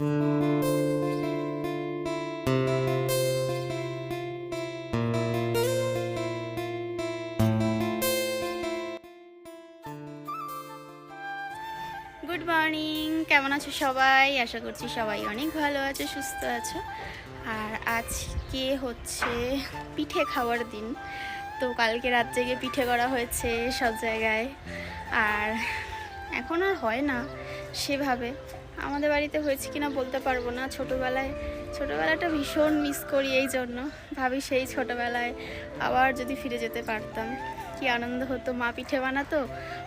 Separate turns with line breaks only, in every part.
Good morning কেমন আছো সবাই? আশা করছি সবাই অনেক ভালো আছে, সুস্থ আছো। আর আজকে হচ্ছে পিঠে খাওয়ার দিন। তো কালকে রাত জেগে পিঠে করা হয়েছে সব জায়গায়। আর এখন আর হয় না সেভাবে। আমাদের বাড়িতে হয়েছে কিনা বলতে পারব না। ছোটোবেলায়, ছোটোবেলাটা ভীষণ মিস করি এই জন্য। ভাবি সেই ছোটোবেলায় আবার যদি ফিরে যেতে পারতাম। কি আনন্দ হতো। মা পিঠে বানাতো,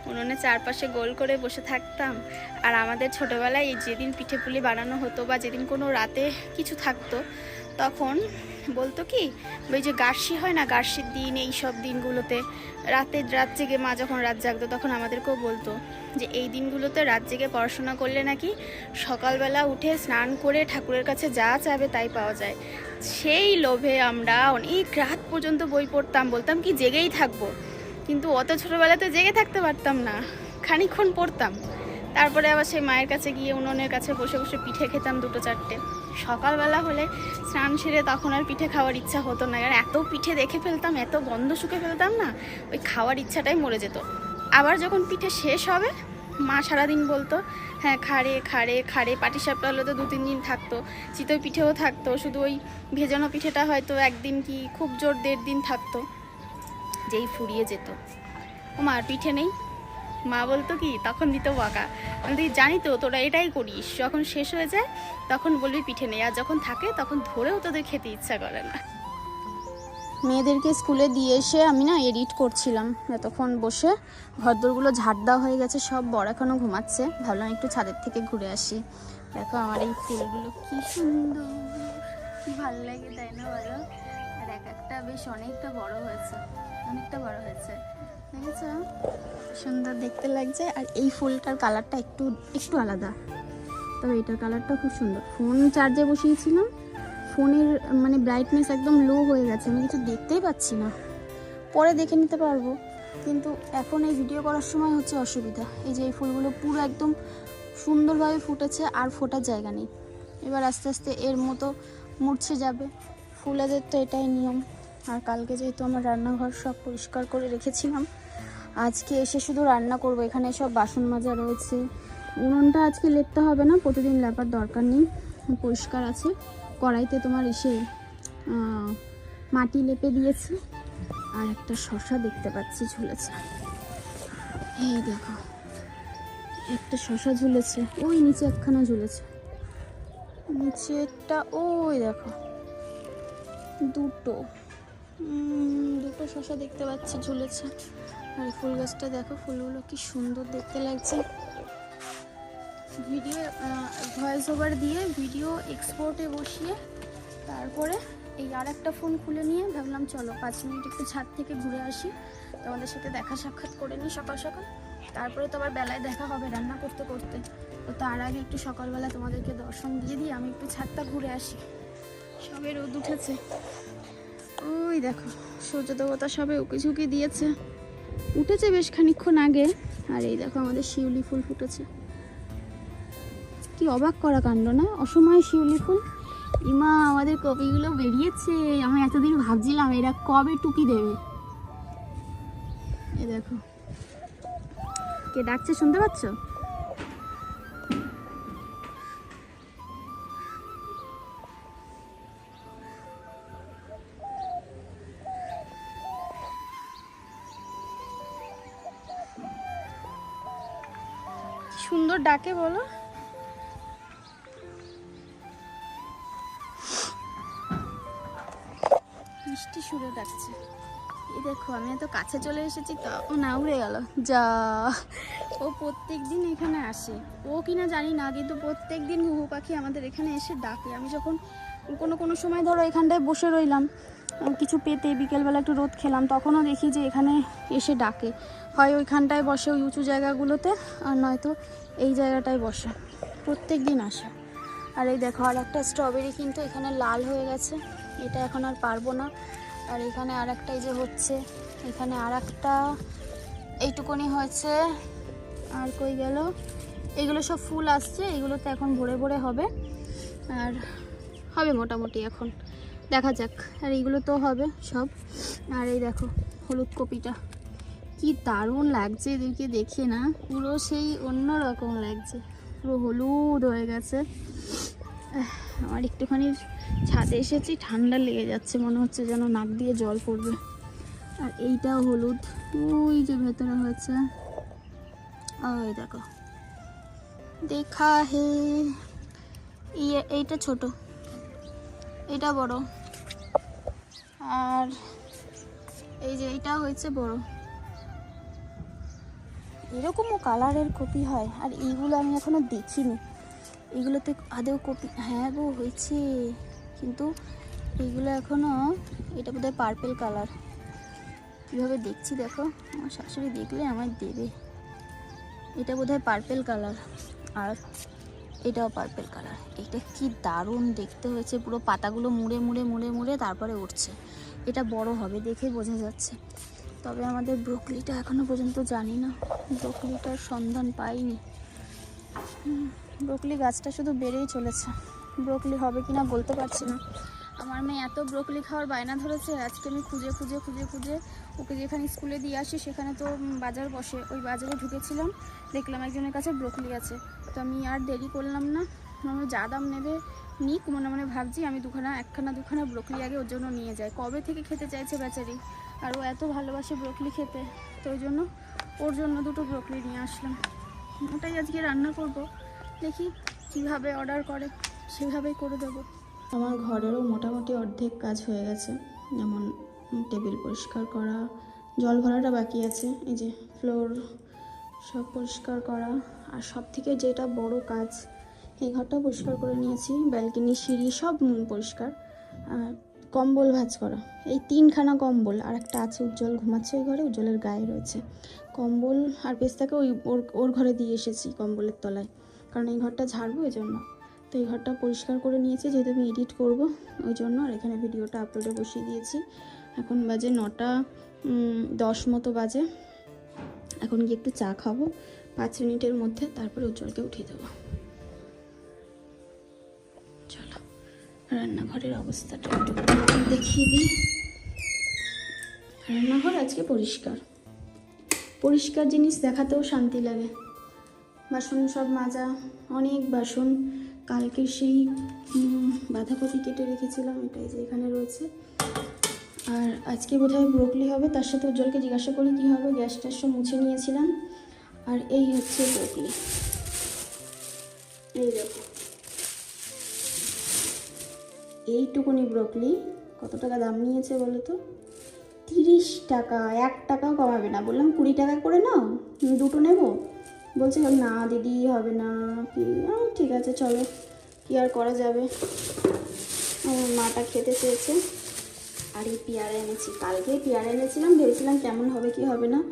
উনুনে চারপাশে গোল করে বসে থাকতাম। আর আমাদের ছোটোবেলায় এই যেদিন পিঠে পুলি বানানো হতো বা যেদিন কোনো রাতে কিছু থাকতো, তখন বলতো কি, ওই যে গার্সি হয় না, গার্সির দিন এই সব দিনগুলোতে রাতে রাত জেগে মা যখন রাত জাগতো, তখন আমাদেরকেও বলতো। যে এই দিনগুলোতে রাত জেগে পড়াশোনা করলে নাকি সকালবেলা উঠে স্নান করে ঠাকুরের কাছে যা চাবে তাই পাওয়া যায়। সেই লোভে আমরা অনেক রাত পর্যন্ত বই পড়তাম, বলতাম কি জেগেই থাকব। কিন্তু অত ছোটোবেলাতে জেগে থাকতে পারতাম না, খানিকক্ষণ পড়তাম। তারপরে আবার সেই মায়ের কাছে গিয়ে উনুনের কাছে বসে বসে পিঠে খেতাম দুটো চারটে। সকালবেলা হলে স্নান সেরে তখন আর পিঠে খাওয়ার ইচ্ছা হতো না। আর এত পিঠে দেখে ফেলতাম, এত গন্ধ শুকে ফেলতাম না, ওই খাওয়ার ইচ্ছাটাই মরে যেত। আবার যখন পিঠে শেষ হবে মা সারাদিন বলতো হ্যাঁ খাড়ে খাড়ে খাড়ে পাটিসাপটা হলে তো দু তিন দিন থাকতো, চিতই পিঠেও থাকতো, শুধু ওই ভেজানো পিঠেটা হয়তো একদিন কি খুব জোর দেড় দিন থাকতো, যেই ফুরিয়ে যেত। ও মার পিঠে নেই? মা বলতো কি, তখন দিত বকা। তুই জানি তো, তোরা এটাই করিস, যখন শেষ হয়ে যায়, তখন বলবি পিঠে নেই, আর যখন থাকে, তখন ধরেও তোদের খেতে ইচ্ছা করে না। মেয়েদেরকে স্কুলে দিয়ে এসে আমি না এডিট করছিলাম। এতক্ষণ বসে ঘরদোরগুলো ঝাড় দেওয়া হয়ে গেছে, সব বড় এখনও ঘুমাচ্ছে। ভাবলাম একটু ছাদের থেকে ঘুরে আসি। দেখো আমার এই ফুলগুলো কি সুন্দর ভালো লাগে, তাই না বলো? আর এক একটা বেশ অনেকটা বড় হয়েছে, অনেকটা বড় হয়েছে। দেখেছ? সুন্দর দেখতে লাগছে। আর এই ফুলটার কালারটা একটু একটু আলাদা। তবে এটার কালারটা খুব সুন্দর। ফোন চার্জে বসিয়েছিলাম। ফোনের মানে ব্রাইটনেস একদম লো হয়ে গেছে, আমি কিছু দেখতেই পাচ্ছি না। পরে দেখে নিতে পারব, কিন্তু এখন এই ভিডিও করার সময় হচ্ছে অসুবিধা। এই যে এই ফুলগুলো পুরো একদম সুন্দরভাবে ফুটেছে, আর ফোটার জায়গা নেই। এবার আস্তে আস্তে এর মতো মুড়ছে যাবে। ফুলেদের তো এটাই নিয়ম। আর কালকে যেহেতু আমার রান্নাঘর সব পরিষ্কার করে রেখেছিলাম, আজকে এসে শুধু রান্না করব। এখানে সব বাসন মাজা রয়েছে। উনুনটা আজকে লেপতে হবে না, প্রতিদিন লেপার দরকার নেই, পরিষ্কার আছে। কড়াইতে তোমার এসে মাটি লেপে দিয়েছি আর একটা শশা দেখতে পাচ্ছি ঝুলেছে। এই দেখো, একটা শশা ঝুলেছে, ওই নিচে একখানা ঝুলেছে। নিচেরটা ওই দেখো, দুটো। দুটো শশা দেখতে পাচ্ছি ঝুলেছে। আর ফুল গাছটা দেখো, ফুলগুলো কি সুন্দর দেখতে লাগছে। ভিডিও ভয়েস ওভার দিয়ে ভিডিও এক্সপোর্টে বসিয়ে তারপরে এই আর একটা ফোন খুলে নিয়ে ভাবলাম চলো পাঁচ মিনিট একটু ছাদ থেকে ঘুরে আসি। তোমাদের সাথে দেখা সাক্ষাৎ করে নিই সকাল সকাল। তারপরে তো আবার বেলায় দেখা হবে রান্না করতে করতে। তো তার আগে একটু সকালবেলা তোমাদেরকে দর্শন দিয়ে দিই আমি একটু ছাদটা ঘুরে আসি। সবে রোদ উঠেছে। ওই দেখো সূর্য দেবতা সবে উকি ঝুঁকি দিয়েছে। উঠেছে বেশ খানিকক্ষণ আগে। আর এই দেখো আমাদের শিউলি ফুল ফুটেছে। কি অবাক করা কাণ্ড না? অসময়ে শিউলি ফুল। ইমা, আমাদের কপিগুলো বেরিয়েছে। আমি এতদিন ভাবছিলাম এরা কবে টুকি দেবে। এ দেখো। কে ডাকছে শুনতে পাচ্ছ? সুন্দর ডাকে বলো। সুরে ডাকছে। এই দেখো, আমি এত কাছে চলে এসেছি তো, ও না, উড়ে গেল। যা, ও প্রত্যেক দিন এখানে আসে। ও কিনা জানি না, কিন্তু প্রত্যেক দিন ঘুঘু পাখি আমাদের এখানে এসে ডাকে। আমি যখন কোনো কোনো সময় ধরো এখানটায় বসে রইলাম, কিছু পেতে বিকেলবেলা একটু রোদ খেলাম, তখনও দেখি যে এখানে এসে ডাকে। হয় ওইখানটায় বসে ওই উঁচু জায়গাগুলোতে, আর নয়তো এই জায়গাটায় বসে। প্রত্যেক দিন আসে। আর এই দেখো আর একটা স্ট্রবেরি কিন্তু এখানে লাল হয়ে গেছে। এটা এখন আর পারব না। আর এখানে আর একটা এই যে হচ্ছে, এখানে আর একটা এইটুকুনি হয়েছে। আর কই গেল? এগুলো সব ফুল আসছে, এগুলো তো এখন ভরে ভরে হবে। আর হবে মোটামুটি এখন। দেখা যাক, আর এইগুলো তো হবে সব। আর এই দেখো, হলুদ কপিটা। কি দারুণ লাগছে এদেরকে দেখে না? পুরো সেই অন্য রকম লাগছে। পুরো হলুদ হয়ে গেছে। আমার একটুখানি ছাদে এসেছি, ঠান্ডা লেগে যাচ্ছে, মনে হচ্ছে যেন নাক দিয়ে জল পড়বে। আর এইটাও হলুদ। ওই যে ভেতরে হয়েছে। ওই দেখো। দেখা হে। এইটা ছোট। এটা বড়। আর এই যে এইটা হয়েছে বড়। এরকমও কালারের কপি হয়। আর এইগুলো আমি এখনও দেখিনি। এগুলোতে আদেও কপি হ্যাঁ গো, হয়েছে। কিন্তু এইগুলো এখনও এটা বোধহয় পার্পেল কালার কীভাবে দেখছি দেখো? আমার শাশুড়ি দেখলে আমায় দেবে। এটা বোধহয় পার্পেল কালার আর এটাও পার্পেল কালার এটা কি দারুণ দেখতে হয়েছে। পুরো পাতাগুলো মুড়ে মুড়ে মুড়ে মুড়ে তারপরে উঠছে। এটা বড় হবে দেখে বোঝা যাচ্ছে। তবে আমাদের ব্রোকলিটা এখনও পর্যন্ত জানি না। ব্রোকলিটার সন্ধান পাইনি। ব্রোকলি গাছটা শুধু বেড়েই চলেছে। ব্রোকলি হবে কিনা বলতে পারছি না। আমার মেয়ে এত ব্রোকলি খাওয়ার বায়না ধরেছে, আজকে আমি খুঁজে খুঁজে খুঁজে খুঁজে ওকে যেখানে স্কুলে দিয়ে আসি সেখানে তো বাজার বসে। ওই বাজারে ঢুকেছিলাম, দেখলাম একজনের কাছে ব্রোকলি আছে। তো আমি আর দেরি করলাম না আমি যা দাম নেবে নিক, মনে মনে ভাবছি আমি দুখানা, একখানা, দুখানা ব্রোকলি আগে ওর জন্য নিয়ে যাই। কবে থেকে খেতে চাইছে বেচারি? আর ও এত ভালোবাসে ব্রোকলি খেতে, তো ওই জন্য ওর জন্য দুটো ব্রোকলি নিয়ে আসলাম। ওটাই আজকে রান্না করব, দেখি কীভাবে অর্ডার করে। সেভাবেই করে দেবো। আমার ঘরেরও মোটামুটি অর্ধেক কাজ হয়ে গেছে। যেমন টেবিল পরিষ্কার করা, জল ভরাটা বাকি আছে, এই যে ফ্লোর সব পরিষ্কার করা। আর সব থেকে যেটা বড় কাজ, এই ঘরটা পরিষ্কার করে নিয়েছি। ব্যালকনি, সিঁড়ি সব পরিষ্কার। আর কম্বল ভাঁজ করা, এই তিনখানা কম্বল। আর একটা আছে উজ্জ্বল, ঘুমাচ্ছে ওই ঘরে, উজ্জ্বলের গায়ে রয়েছে। কম্বল আর পেস্তাকে ওই ওর ওর ঘরে দিয়ে এসেছি কম্বলের তলায়। কারণ এই ঘরটা ঝাড়বো এই জন্য তো এই ঘরটা পরিষ্কার করে নিয়েছি, যেহেতু আমি এডিট করব, ওই জন্য আর এখানে ভিডিওটা আপলোডে বসিয়ে দিয়েছি। এখন বাজে নটা দশ মতো বাজে। এখন গিয়ে একটু চা খাব, পাঁচ মিনিটের মধ্যে তারপরে উজ্জ্বলকে উঠিয়ে দেবো। চলো, রান্নাঘরের অবস্থাটা একটু দেখিয়ে দিই। রান্নাঘর আজকে পরিষ্কার। পরিষ্কার জিনিস দেখাতেও শান্তি লাগে। বাসন সব মাজা, অনেক বাসন। কালকে সেই বাঁধাকপি কেটে রেখেছিলাম, এটাই যে এখানে রয়েছে। আর আজকে বোধহয় ব্রোকলি হবে, তার সাথে উজ্জ্বলকে জিজ্ঞাসা করি কী হবে, গ্যাস ট্যাস মুছে নিয়েছিলাম। আর এই হচ্ছে ব্রোকলি। এই দেখো। এইটুকুনি ব্রোকলি, কত টাকা দাম নিয়েছে বলো তো? তিরিশ টাকা, এক টাকাও কমাবে না। বললাম কুড়ি টাকা করে নাও দুটো নেব? বলছে না দিদি, হবে না। কি? ঠিক আছে, চলো। কি আর করা যাবে? আমার মাটা খেতে চেয়েছে। আর এই পেয়ারা এনেছি। কালকে পেয়ারা এনেছিলাম, ভেবেছিলাম কেমন হবে, কি হবে না।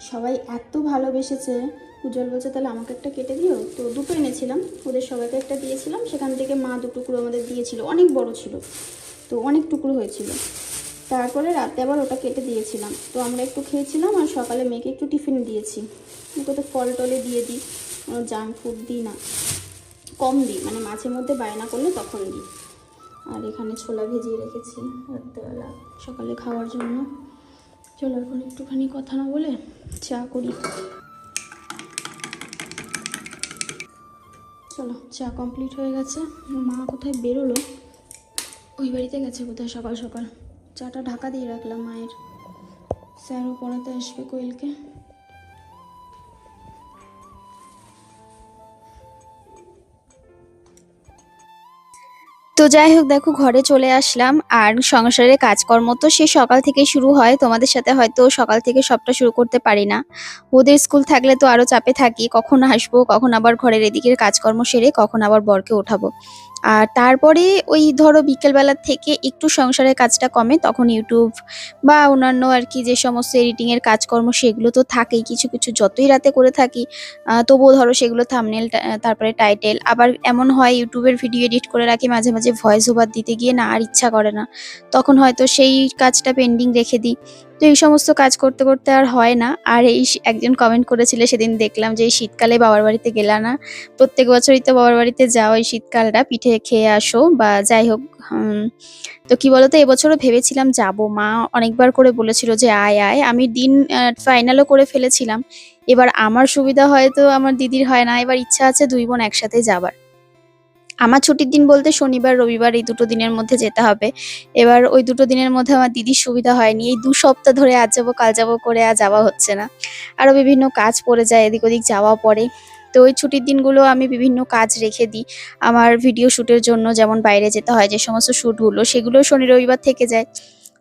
সবাই এত ভালোবেসেছে। উজ্জ্বল বলছে, তাহলে আমাকে একটা কেটে দিও? তো দুটো এনেছিলাম। ওদের সবাইকে একটা দিয়েছিলাম। সেখান থেকে মা দু টুকরো আমাদের দিয়েছিল। অনেক বড় ছিল। তো অনেক টুকরো হয়েছিল। তারপরে রাতে আবার ওটা কেটে দিয়েছিলাম। তো আমরা একটু খেয়েছিলাম আর সকালে মেয়েকে একটু টিফিন দিয়েছি। ওকে তো ফল টলে দিয়ে দিই। কোনো জাঙ্ক ফুড দিই না। কম দিই মানে মাঝে মধ্যে বায়না করলে তখন দিই। আর এখানে ছোলা ভেজিয়ে রেখেছি রাত্রেবেলা, সকালে খাওয়ার জন্য। চলো এখন একটুখানি কথা না বলে চা করি। চলো, চা কমপ্লিট হয়ে গেছে। মা কোথায় বেরোলো? ওই বাড়িতে গেছে কোথায় সকাল সকাল। চাটা ঢাকা দিয়ে রাখলাম মায়ের। স্যারও পড়াতে আসবে কোয়েলকে।
তো যাই হোক, দেখো ঘরে চলে আসলাম। আর সংসারের কাজকর্ম তো সে সকাল থেকে শুরু হয়। তোমাদের সাথে হয়তো সকাল থেকে সবটা শুরু করতে পারি না। ওদের স্কুল থাকলে তো আরও চাপে থাকি। কখন আসব, কখন আবার ঘরের এদিকের কাজকর্ম সেরে কখন আবার বরকে ওঠাবো। আর তারপরে ওই ধরো বিকেলবেলার থেকে একটু সংসারের কাজটা কমে, তখন ইউটিউব বা অন্যান্য আর কি যে সমস্ত এডিটিংয়ের কাজকর্ম সেগুলো তো থাকেই। কিছু কিছু যতই রাতে করে থাকি তবুও ধরো সেগুলো থামনেল তারপরে টাইটেল আবার এমন হয় ইউটিউবের ভিডিও এডিট করে রাখি, মাঝে মাঝে ভয়েস ওভার দিতে গিয়ে না আর ইচ্ছা করে না। তখন হয়তো সেই কাজটা পেন্ডিং রেখে দিই। তো এই সমস্ত কাজ করতে করতে আর হয় না। আর এই একজন কমেন্ট করেছিলে, সেদিন দেখলাম যে, এই শীতকালে বাবার বাড়িতে গেলা না। প্রত্যেক বছরই তো বাবার বাড়িতে যাও, এই শীতকালটা পিঠে খেয়ে আসো বা যাই হোক তো কি বলতো, এবছরও ভেবেছিলাম যাব। মা অনেকবার করে বলেছিল যে, আয় আয়। আমি দিন ফাইনালও করে ফেলেছিলাম। এবার আমার সুবিধা হয়তো আমার দিদির হয় না। এবার ইচ্ছা আছে দুই বোন একসাথে যাবার। আমার ছুটির দিন বলতে শনিবার, রবিবার এই দুটো দিনের মধ্যে যেতে হবে। এবার ওই দুটো দিনের মধ্যে আমার দিদির সুবিধা হয়নি। এই দু সপ্তাহ ধরে আজ যাব, কাল যাব করে আর যাওয়া হচ্ছে না। আরও বিভিন্ন কাজ পড়ে যায়, এদিক ওদিক যাওয়া পড়ে। তো ওই ছুটির দিনগুলো আমি বিভিন্ন কাজ রেখে দিই। আমার ভিডিও শ্যুটের জন্য যেমন বাইরে যেতে হয় যে সমস্ত শ্যুটগুলো সেগুলো শনি রবিবার থেকে যায়।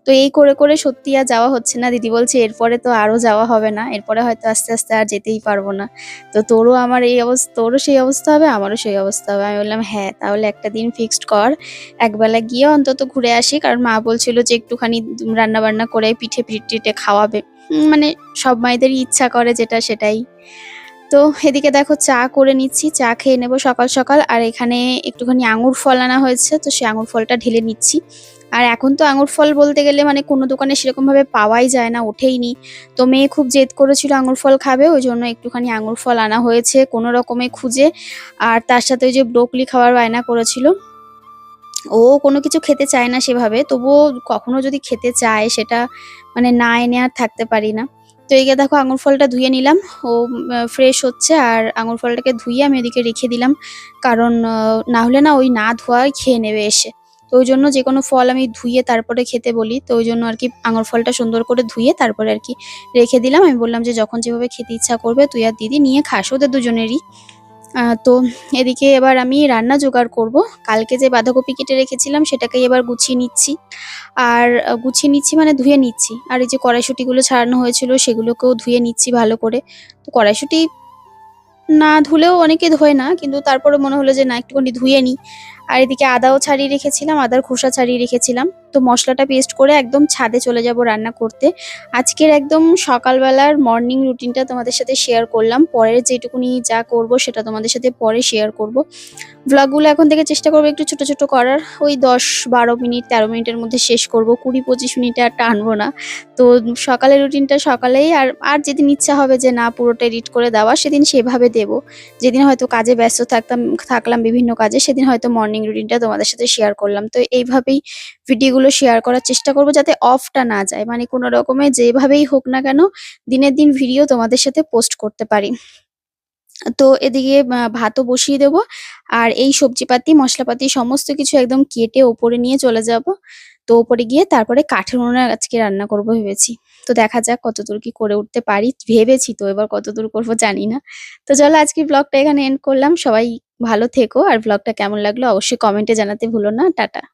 তো এই করে করে সত্যি আর যাওয়া হচ্ছে না। দিদি বলছে, এরপরে তো আরও যাওয়া হবে না। এরপরে হয়তো আস্তে আস্তে আর যেতেই পারব না। তো তোরও আমার এই অবস্থা, তোরও সেই অবস্থা হবে, আমারও সেই অবস্থা হবে। আমি বললাম হ্যাঁ তাহলে একটা দিন ফিক্সড কর। একবেলা গিয়ে অন্তত ঘুরে আসি। কারণ মা বলছিল যে একটুখানি রান্না বান্না করে পিঠে পিঠে খাওয়াবে। মানে সব মায়েদেরই ইচ্ছা করে যেটা সেটাই। তো এদিকে দেখো, চা করে নিচ্ছি, চা খেয়ে নেব সকাল সকাল। আর এখানে একটুখানি আঙুর ফল আনা হয়েছে, তো সেই আঙুর ফলটা ঢেলে নিচ্ছি। আর এখন তো আঙুর ফল বলতে গেলে মানে কোনো দোকানে সেরকম ভাবে পাওয়াই যায় না ওঠেই নি তো মেয়ে খুব জেদ করেছিল আঙুর ফল খাবে, ওই জন্য একটুখানি আঙুর ফল আনা হয়েছে কোনো রকমে খুঁজে। আর তার সাথে ওই যে ব্রোকলি খাওয়ার বায়না করেছিল। ও কোনো কিছু খেতে চায় না সেভাবে, তবুও কখনো যদি খেতে চায় সেটা মানে না এনে আর থাকতে পারি না। তো এদিকে দেখো আঙুর ফলটা ধুয়ে নিলাম, ও ফ্রেশ হচ্ছে আর আঙুর ফলটাকে ধুয়ে আমি ওদিকে রেখে দিলাম। কারণ না হলে না ওই না ধোয়াই খেয়ে নেবে এসে। তো ওই জন্য যে কোনো ফল আমি ধুয়ে তারপরে খেতে বলি, তো ওই জন্য আর কি আঙুর ফলটা সুন্দর করে ধুয়ে তারপরে আর কি রেখে দিলাম। আমি বললাম যে যখন যেভাবে খেতে ইচ্ছা করবে তুই আর দিদি নিয়ে খাস, ওদের দুজনেরই। তো এদিকে এবার আমি রান্না জোগাড় করব। কালকে যে বাঁধাকপি কেটে রেখেছিলাম সেটাকে এবার গুছিয়ে নিচ্ছি। আর গুছিয়ে নিচ্ছি মানে ধুয়ে নিচ্ছি। আর এই যে কড়াইশুটিগুলো ছাড়ানো হয়েছিল সেগুলোকেও ধুয়ে নিচ্ছি ভালো করে। তো কড়াইশুটি না ধুলেও অনেকে ধোয় না, কিন্তু তারপরে মনে হলো যে না, একটুখানি ধুয়ে নিই। আর এদিকে আদাও ছাড়িয়ে রেখেছিলাম আদার খোসা ছাড়িয়ে রেখেছিলাম। তো মশলাটা পেস্ট করে একদম ছাদে চলে যাব রান্না করতে। আজকের একদম সকালবেলার মর্নিং রুটিনটা তোমাদের সাথে শেয়ার করলাম। পরের যেটুকুনি যা করব সেটা তোমাদের সাথে পরে শেয়ার করব। ভ্লগগুলো এখন থেকে চেষ্টা করব একটু ছোট ছোট করার। ওই দশ বারো মিনিট, তেরো মিনিটের মধ্যে শেষ করব। কুড়ি পঁচিশ মিনিটে আর টানবো না। তো সকালের রুটিনটা সকালেই আর আর যেদিন ইচ্ছা হবে যে না পুরোটা এডিট করে দেওয়া, সেদিন সেভাবে দেব। যেদিন হয়তো কাজে ব্যস্ত থাকতাম, থাকলাম বিভিন্ন কাজে, সেদিন হয়তো মর্নিং রুটিনটা তোমাদের সাথে শেয়ার করলাম। তো এইভাবেই ভিডিওগুলো শেয়ার করার চেষ্টা করব যাতে অফটা না যায়। মানে কোনো রকমে যেভাবেই হোক না কেন, দিনের দিন ভিডিও তোমাদের সাথে পোস্ট করতে পারি। তো এদিকে ভাতও বসিয়ে দেব। আর এই সবজিপাতি, মশলাপাতি সমস্ত কিছু একদম কেটে ওপরে নিয়ে চলে যাব। তো ওপরে গিয়ে তারপরে কাঠের উনুনে আজকে রান্না করব ভেবেছি। তো দেখা যাক কতদূর কি করে উঠতে পারি, ভেবেছি তো এবার কতদূর করব জানি না। তো চলো আজকের ব্লগটা এখানে এন্ড করলাম। সবাই ভালো থেকো। আর ব্লগটা কেমন লাগল অবশ্যই কমেন্টে জানাতে ভুলো না। টাটা।